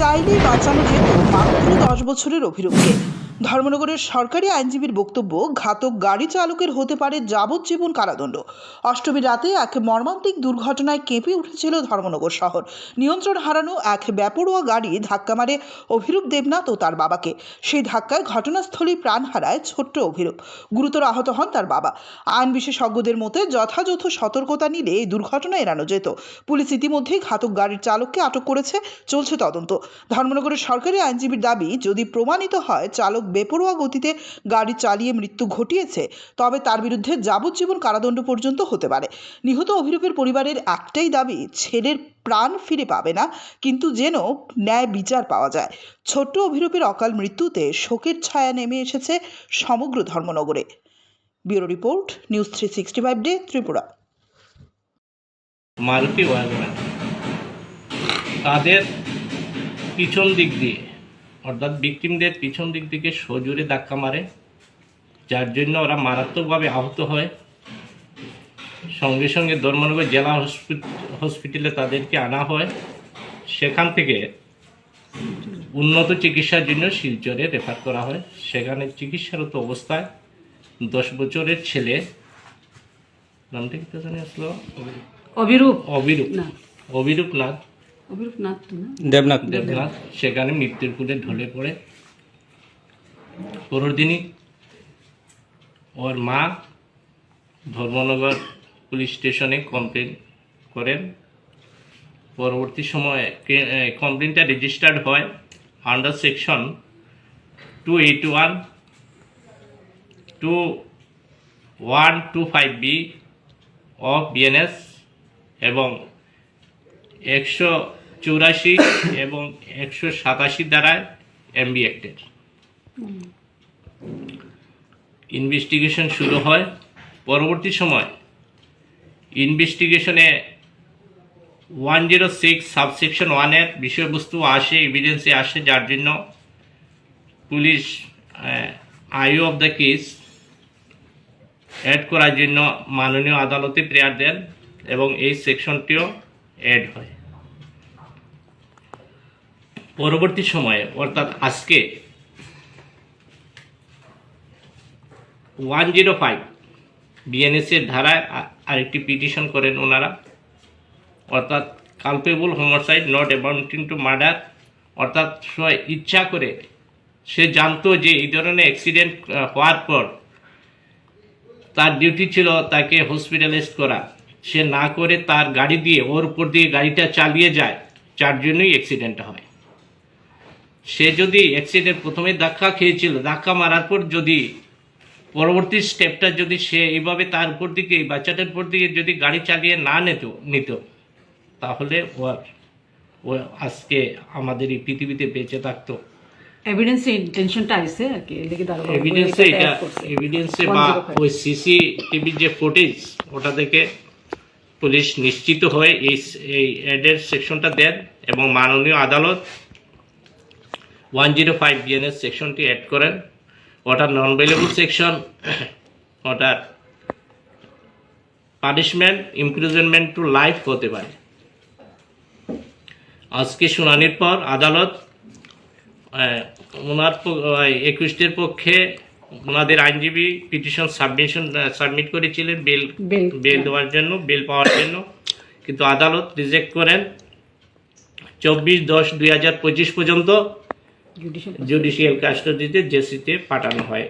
চাইলেই বাঁচানো যেত মাত্র দশ বছরের অভিরূপকে ধর্মনগরের সরকারি আইনজীবীর বক্তব্য, ঘাতক গাড়ি চালকের হতে পারে যাবজ্জীবন কারাদণ্ড। অষ্টমীর রাতে এক মর্মান্তিক দুর্ঘটনায় কেঁপে উঠেছিল ধর্মনগর শহর। নিয়ন্ত্রণ হারানো এক ব্যাপরোয়া গাড়ি ধাক্কা মারে অভিরূপ দেবনাথ ও তার বাবাকে। সেই ধাক্কায় ঘটনাস্থলেই প্রাণ হারায় ছোট্ট অভিরূপ। গুরুতর আহত হন তার বাবা। আইন বিশেষজ্ঞদের মতে যথাযথ সতর্কতা নিলে এই দুর্ঘটনা এড়ানো যেত। পুলিশ ইতিমধ্যেই ঘাতক গাড়ির চালককে আটক করেছে। চলছে তদন্ত। ধর্মনগরের সরকারি আইনজীবীর দাবি, যদি প্রমাণিত হয়, চালক বেপরোয়া গতিতে গাড়ি চালিয়ে মৃত্যু ঘটিয়েছে, তবে তার বিরুদ্ধে যাবজ্জীবন কারাদণ্ড পর্যন্ত হতে পারে। নিহত অভিরূপের পরিবারের একটাই দাবি, ছেলের প্রাণ ফিরে পাবে না, কিন্তু যেন ন্যায় বিচার পাওয়া যায়। ছোট্ট অভিরূপের অকাল মৃত্যুতে শোকের ছায়া নেমে এসেছে সমগ্র ধর্মনগরে। Bureau report, news three sixty five day, Tripura. Maruti WagonR তাদের পিছন দিক দিয়ে অর্থাৎ ভিকটিমদের পিছন দিক থেকে সজোরে ধাক্কা মারে যার জন্য ওরা মারাত্মকভাবে আহত হয়। সঙ্গে সঙ্গে ধর্মনগর জেলা হসপি- হসপিটালে তাদেরকে আনা হয়। সেখান থেকে উন্নত চিকিৎসার জন্য শিলচরে রেফার করা হয়। সেখানে চিকিৎসারত অবস্থায় দশ বছরের ছেলে নামটা কি তো জানি আসলো? অভিরূপ। অবিরূপ অবিরূপ নাথ। দেবনাথ। দেবনাথ সেখানে মৃত্যুর কোলে ঢলে পড়ে। পরের দিনই ওর মা ধর্মনগর পুলিশ স্টেশনে কমপ্লেন করেন। পরবর্তী সময়ে কমপ্লেনটা রেজিস্টার্ড হয় under section two eight one two one two five B of BNS এবং একশো চৌরাশি এবং একশো সাতাশি দ্বারা এমবি অ্যাক্টের ইনভেস্টিগেশন শুরু হয় পরবর্তী সময়। ইনভেস্টিগেশনে ওয়ান জিরো সিক্স সাবসেকশন ওয়ানের বিষয়বস্তু আসে এভিডেন্সে আসে, যার জন্য police IO of the case add করার জন্য মাননীয় আদালতে প্রেয়ার দেন এবং এই সেকশনটিও অ্যাড হয়। পরবর্তী সময়ে, অর্থাৎ আজকে ওয়ান জিরো ফাইভ বিএনএসের ধারায় আরেকটি পিটিশন করেন ওনারা। অর্থাৎ culpable homicide not amounting to murder অর্থাৎ সে ইচ্ছা করে সে জানতো যে এই ধরনের অ্যাক্সিডেন্ট হওয়ার পর তার ডিউটি ছিল তাকে হসপিটালাইজ করা। সে না করে তার গাড়ি দিয়ে, ওর উপর দিয়ে গাড়িটা চালিয়ে যায়, যার জন্যই অ্যাক্সিডেন্টটা হয়। সে যদি অ্যাক্সিডেন্ট প্রথমে ধাক্কা খেয়েছিল ধাক্কা মারার পর যদি পরবর্তী স্টেপটা যদি সে এইভাবে তার উপর দিকে এই বাচ্চাটার উপর দিকে যদি গাড়ি চালিয়ে না নিত নিত তাহলে ওর ও আজকে আমাদের এই পৃথিবীতে বেঁচে থাকতো। এভিডেন্স ইন্টেনশনটা আইছে আর কি লেগে দাঁড়াবো এভিডেন্সে এটা এভিডেন্সে বা ওই সিসি টিভির যে ফুটেজ ওটা থেকে পুলিশ নিশ্চিত হয়ে এই এই অ্যাডের সেকশনটা দেন এবং মাননীয় আদালত ওয়ান জিরো ফাইভ বিএনএস সেকশনটি অ্যাড করেন। ওটার নন ভেলেবল সেকশন ওটার পানিশমেন্ট ইমপ্রিজনমেন্ট টু লাইফ হতে পারে। আজকে শুনানির পর আদালত ওনার একুশটির পক্ষে ওনাদের আইনজীবী পিটিশন সাবমিশন সাবমিট করেছিলেন বেল। বেল দেওয়ার জন্য বেল পাওয়ার জন্য। কিন্তু আদালত রিজেক্ট করেন। চব্বিশ দশ দুই হাজার পঁচিশ পর্যন্ত জুডিশিয়াল কাস্টডিতে জেসিতে পাঠানো হয়।